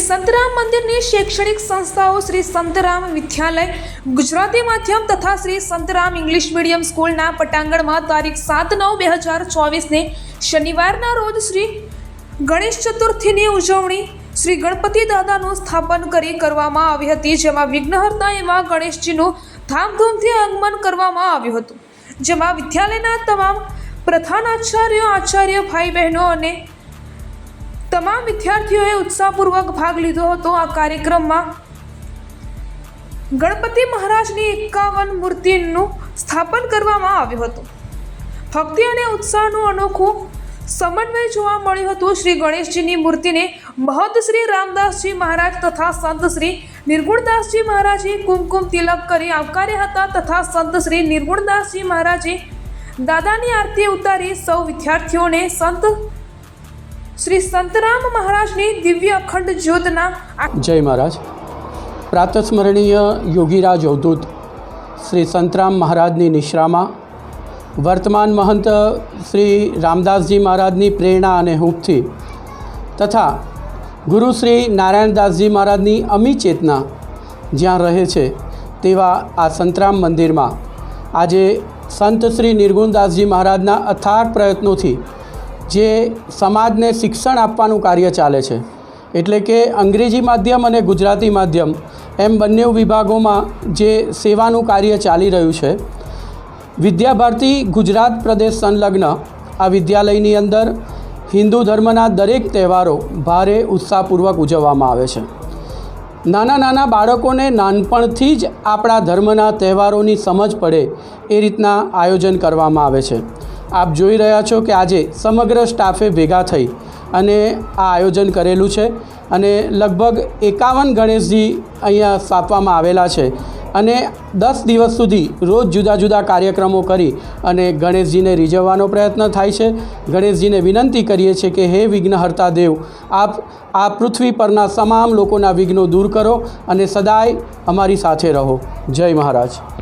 સંતરામ મંદિરની શૈક્ષણિક સંસ્થાઓ શ્રી સંતરામ વિદ્યાલય, ગુજરાતી માધ્યમ તથા શ્રી સંતરામ ઇંગ્લિશ મીડિયમ સ્કૂલના પટાંગણમાં તારીખ સાત નવ બે હજાર ચોવીસને શનિવારના રોજ શ્રી ગણેશ ચતુર્થીની ઉજવણી શ્રી ગણપતિ દાદાનું સ્થાપન કરી કરવામાં આવી હતી, જેમાં વિઘ્નહર્તા એવા ગણેશજીનું ધામધૂમથી આગમન કરવામાં આવ્યું હતું. જેમાં વિદ્યાલયના તમામ પ્રધાનાચાર્યો, આચાર્ય, ભાઈ બહેનો અને તમામ વિદ્યાર્થીઓએ ઉત્સાહપૂર્વક ભાગ લીધો હતો આ કાર્યક્રમમાં. ગણપતિ મહારાજની એકાવન મૂર્તિનું સ્થાપન કરવામાં આવ્યું હતું. ભક્તિ અને ઉત્સાહનું અનોખું સમન્વય જોવા મળ્યું હતું શ્રી ગણેશજીની મૂર્તિને. મહંત શ્રી રામદાસજી મહારાજ તથા સંત શ્રી નિર્ગુણદાસજી મહારાજે કુમકુમ તિલક કરી આવકાર્યા હતા તથા સંત શ્રી નિર્ગુણદાસજી મહારાજે દાદાની આરતી ઉતારી સૌ વિદ્યાર્થીઓને સંત શ્રી સંતરામ મહારાજની દિવ્ય અખંડ જ્યોતના જય મહારાજ. પ્રાતસ્મરણીય યોગીરાજ અવધૂત શ્રી સંતરામ મહારાજની નિશ્રામાં વર્તમાન મહંત શ્રી રામદાસજી મહારાજની પ્રેરણા અને હૂંફથી તથા ગુરુ શ્રી નારાયણદાસજી મહારાજની અમી ચેતના જ્યાં રહે છે તેવા આ સંતરામ મંદિરમાં આજે સંત શ્રી નિર્ગુણદાસજી મહારાજના અથાગ પ્રયત્નોથી જે સમાજને શિક્ષણ આપવાનું કાર્ય ચાલે છે. એટલે કે અંગ્રેજી માધ્યમ અને ગુજરાતી માધ્યમ એમ બંને વિભાગોમાં જે સેવાનું કાર્ય ચાલી રહ્યું છે. વિદ્યાભારતી ગુજરાત પ્રદેશ સંલગ્ન આ વિદ્યાલયની અંદર હિન્દુ ધર્મના દરેક તહેવારો ભારે ઉત્સાહપૂર્વક ઉજવવામાં આવે છે. નાના નાના બાળકોને નાનપણથી જ આપણા ધર્મના તહેવારોની સમજ પડે એ રીતના આયોજન કરવામાં આવે છે. આપ જોઈ રહ્યા છો કે આજે સમગ્ર સ્ટાફે ભેગા થઈ અને આ આયોજન કરેલું છે અને લગભગ એકાવન ગણેશજી અહીંયા સ્થાપવામાં આવેલા છે અને દસ દિવસ સુધી રોજ જુદા જુદા કાર્યક્રમો કરી અને ગણેશજીને રીઝવવાનો પ્રયત્ન થાય છે. ગણેશજીને વિનંતી કરીએ છીએ કે હે વિઘ્નહર્તા દેવ, આપ આ પૃથ્વી પરના તમામ લોકોના વિઘ્નો દૂર કરો અને સદાય અમારી સાથે રહો. જય મહારાજ.